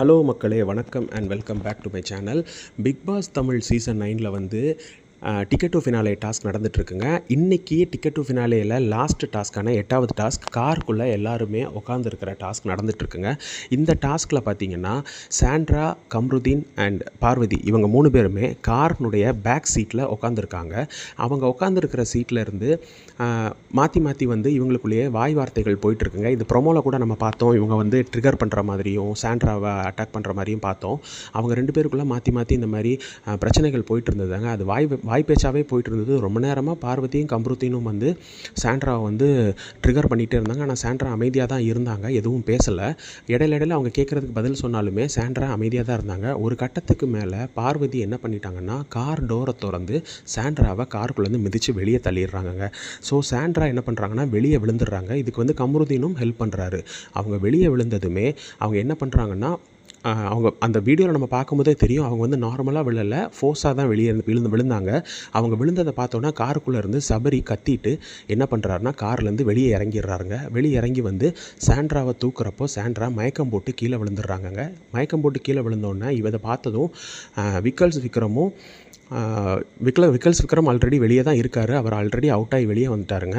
Hello மக்களே வணக்கம் and welcome back to my channel Bigg Boss Tamil season நைனில் வந்து டிக்கெட் டு ஃபினாலே டாஸ்க் நடந்துகிட்ருக்குங்க இன்றைக்கி டிக்கெட் டு ஃபினாலேயில் லாஸ்ட் டாஸ்க்கான எட்டாவது டாஸ்க் காருக்குள்ளே எல்லாருமே உட்காந்துருக்கிற டாஸ்க் நடந்துகிட்ருக்குங்க இந்த டாஸ்கில் பார்த்தீங்கன்னா சாண்ட்ரா கம்ருதீன் அண்ட் பார்வதி இவங்க மூணு பேருமே கார்னுடைய பேக் சீட்டில் உட்காந்துருக்காங்க அவங்க உட்காந்துருக்கிற சீட்லேருந்து மாற்றி மாற்றி வந்து இவங்களுக்குள்ளேயே வாய் வார்த்தைகள் போயிட்டுருக்குங்க. இது ப்ரொமோவில் கூட நம்ம பார்த்தோம். இவங்க வந்து ட்ரிகர் பண்ணுற மாதிரியும் சாண்ட்ராவை அட்டாக் பண்ணுற மாதிரியும் பார்த்தோம். அவங்க ரெண்டு பேருக்குள்ளே மாற்றி மாற்றி இந்த மாதிரி பிரச்சனைகள் போயிட்டு இருந்ததுங்க அது வாய் வாய் பேச்சாவே போயிட்டு இருந்தது ரொம்ப நேரமாக பார்வதியும் கம்ருத்தினும் வந்து சாண்ட்ராவை வந்து ட்ரிகர் பண்ணிகிட்டே இருந்தாங்க. ஆனால் சாண்ட்ரா அமைதியாக தான் இருந்தாங்க. எதுவும் பேசலை. இடையில இடையில அவங்க கேட்குறதுக்கு பதில் சொன்னாலுமே சாண்ட்ரா அமைதியாக தான் இருந்தாங்க. ஒரு கட்டத்துக்கு மேலே பார்வதி என்ன பண்ணிட்டாங்கன்னா கார் டோரை திறந்து சாண்ட்ராவை காருக்குள்ளேருந்து மிதித்து வெளியே தள்ளிடுறாங்க ஸோ சாண்ட்ரா என்ன பண்ணுறாங்கன்னா வெளியே விழுந்துடுறாங்க. இதுக்கு வந்து கம்ருதீனும் ஹெல்ப் பண்ணுறாரு அவங்க வெளியே விழுந்ததுமே அவங்க என்ன பண்ணுறாங்கன்னா அவங்க அந்த வீடியோவில் நம்ம பார்க்கும்போதே தெரியும். அவங்க வந்து நார்மலாக விழலை. ஃபோர்ஸாக தான் வெளியே இருந்து விழுந்து விழுந்தாங்க. அவங்க விழுந்ததை பார்த்தோன்னா காருக்குள்ளே இருந்து சபரி கத்திட்டு என்ன பண்ணுறாருன்னா கார்லேருந்து வெளியே இறங்கிடுறாருங்க. வெளியே இறங்கி வந்து சாண்ட்ராவை தூக்குறப்போ சாண்ட்ரா மயக்கம் போட்டு கீழே விழுந்துடுறாங்கங்க. மயக்கம் போட்டு கீழே விழுந்தோடனே இவதை பார்த்ததும் விக்கல்ஸ் விக்ரமும் விக்ல விக்கல்ஸ் விக்ரம் ஆல்ரெடி வெளியே தான் இருக்கார். அவர் ஆல்ரெடி அவுட் ஆகி வெளியே வந்துட்டாருங்க.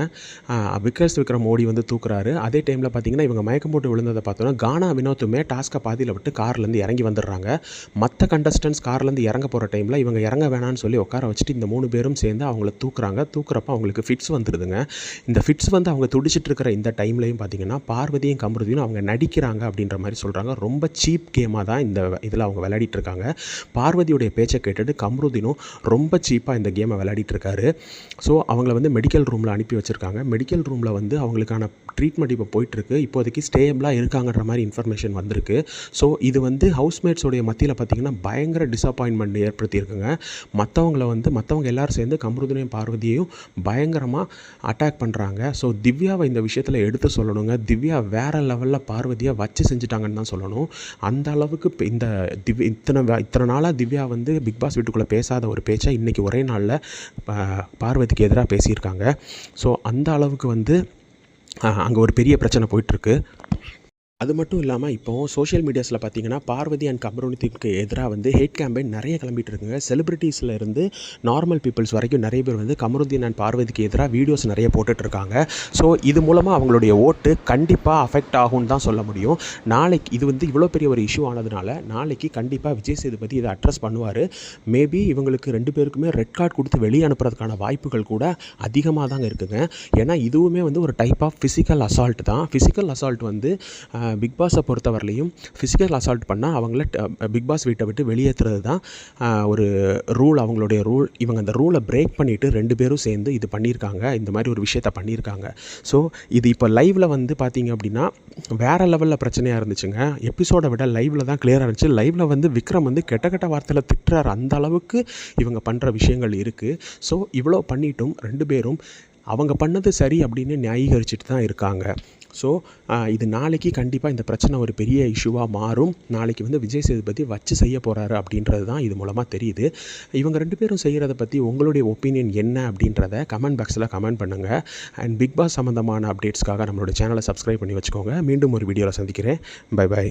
விக்கல்ஸ் விக்ரம் ஓடி வந்து தூக்குறாரு. அதே டைமில் பார்த்தீங்கன்னா இவங்க மயக்கம் போட்டு விழுந்ததை பார்த்தோன்னா கானா வினோத்துமே டாஸ்க்கை பாதியில் விட்டு கார்லேருந்து இறங்கி வந்துடுறாங்க. மற்ற கண்டஸ்டன்ஸ் கார்லேருந்து இறங்க போகிற டைமில் இவங்க இறங்க வேணாம்னு சொல்லி உட்கார வச்சுட்டு இந்த மூணு பேரும் சேர்ந்து அவங்கள தூக்குறாங்க. தூக்குறப்ப அவங்களுக்கு ஃபிட்ஸ் வந்துடுதுங்க இந்த ஃபிட்ஸ் வந்து அவங்க துடிச்சிட்டு இருக்கிற இந்த டைம்லையும் பார்த்தீங்கன்னா பார்வதியும் கமருதியும் அவங்க நடிக்கிறாங்க அப்படின்ற மாதிரி சொல்கிறாங்க ரொம்ப சீப் கேமாக தான் இந்த இதில் அவங்க விளையாடிட்டு இருக்காங்க. பார்வதியுடைய பேச்சை கேட்டுட்டு கம்ருதினும் ரொம்ப சீப்பாக இந்த கேமை விளையாடிட்டுருக்காரு. ஸோ அவங்கள வந்து மெடிக்கல் ரூமில் அனுப்பி வச்சுருக்காங்க. மெடிக்கல் ரூமில் வந்து அவங்களுக்கான ட்ரீட்மெண்ட் இப்போ போயிட்டுருக்கு. இப்போதைக்கு ஸ்டேபிளாக இருக்காங்கன்ற மாதிரி இன்ஃபர்மேஷன் வந்திருக்கு. ஸோ இது வந்து ஹவுஸ்மேட்ஸோடைய மத்தியில் பார்த்தீங்கன்னா பயங்கர டிசப்பாயின்மெண்ட் ஏற்படுத்தியிருக்குங்க. மற்றவங்கள வந்து மற்றவங்க எல்லாரும் சேர்ந்து கமருதனையும் பார்வதியையும் பயங்கரமாக அட்டாக் பண்ணுறாங்க ஸோ திவ்யாவை இந்த விஷயத்தில் எடுத்து சொல்லணுங்க. திவ்யா வேறு லெவலில் பார்வதியை வச்சு செஞ்சுட்டாங்கன்னு தான் சொல்லணும். அந்த அளவுக்கு இந்த திவ்யா இத்தனை இத்தனை நாளாக திவ்யா வந்து பிக் பாஸ் வீட்டுக்குள்ளே பேசாத ஒரு பேச்சை இன்றைக்கி ஒரே நாளில் பார்வதிக்கு எதிராக பேசியிருக்காங்க. ஸோ அந்த அளவுக்கு வந்து அங்கே ஒரு பெரிய பிரச்சனை போயிட்டுருக்கு அது மட்டும் இல்லாமல் இப்போ சோஷியல் மீடியாஸில் பார்த்தீங்கன்னா பார்வதி அண்ட் கம்யூனிட்டிக்கு எதிராக வந்து ஹேட் கேம்பெயின் நிறைய கிளம்பிட்டு இருக்குங்க. செலிபிரிட்டிஸில் இருந்து நார்மல் பீப்புள்ஸ் வரைக்கும் நிறைய பேர் வந்து கமருதீன் அண்ட் பார்வதிக்கு எதிராக வீடியோஸ் நிறைய போட்டுட்ருக்காங்க ஸோ இது மூலமாக அவங்களுடைய ஓட்டு கண்டிப்பாக அஃபெக்ட் ஆகும்னு தான் சொல்ல முடியும். நாளைக்கு இது வந்து இவ்வளோ பெரிய ஒரு இஷ்யூ ஆனதுனால நாளைக்கு கண்டிப்பாக விஜய் சேதுபதி இதை அட்ரஸ் பண்ணுவார். மேபி இவங்களுக்கு ரெண்டு பேருக்குமே ரெட் கார்டு கொடுத்து வெளியே அனுப்புறதுக்கான வாய்ப்புகள் கூட அதிகமாக தாங்க இருக்குங்க. ஏன்னா இதுவுமே வந்து ஒரு டைப் ஆஃப் ஃபிசிக்கல் அசால்ட் தான். ஃபிசிக்கல் அசால்ட் வந்து பிக் பாஸை பொறுத்தவரையிலையும் ஃபிசிக்கல் அசால்ட் பண்ணால் அவங்கள பிக் பாஸ் வீட்டை விட்டு வெளியேற்றுறது தான் ஒரு ரூல் அவங்களுடைய ரூல் இவங்க அந்த ரூலை பிரேக் பண்ணிவிட்டு ரெண்டு பேரும் சேர்ந்து இது பண்ணியிருக்காங்க இந்த மாதிரி ஒரு விஷயத்த பண்ணியிருக்காங்க. ஸோ இது இப்போ லைவில் வந்து பார்த்தீங்க அப்படின்னா வேறு லெவலில் பிரச்சனையாக இருந்துச்சுங்க. எபிசோடை விட லைவில் தான் கிளியராக இருந்துச்சு. லைவில் வந்து விக்ரம் வந்து கெட்ட கெட்ட வார்த்தையில் திட்டுறாரு. அந்த அளவுக்கு இவங்க பண்ணுற விஷயங்கள் இருக்குது ஸோ இவ்வளோ பண்ணிட்டும் ரெண்டு பேரும் அவங்க பண்ணது சரி அப்படின்னு நியாயீகரிச்சுட்டு தான் இருக்காங்க. ஸோ இது நாளைக்கு கண்டிப்பாக இந்த பிரச்சனை ஒரு பெரிய இஷ்யூவாக மாறும். நாளைக்கு வந்து விஜய் சேதுபதி வச்சு செய்ய போகிறாரு அப்படின்றது தான் இது மூலமாக தெரியுது. இவங்க ரெண்டு பேரும் செய்கிறத பற்றி உங்களுடைய ஒப்பீனியன் என்ன அப்படின்றத கமெண்ட் பாக்ஸில் கமெண்ட் பண்ணுங்கள் அண்ட் பிக் பாஸ் சம்மந்தமான அப்டேட்ஸ்க்காக நம்மளோட சேனலை சப்ஸ்கிரைப் பண்ணி வச்சுக்கோங்க. மீண்டும் ஒரு வீடியோவில் சந்திக்கிறேன். By by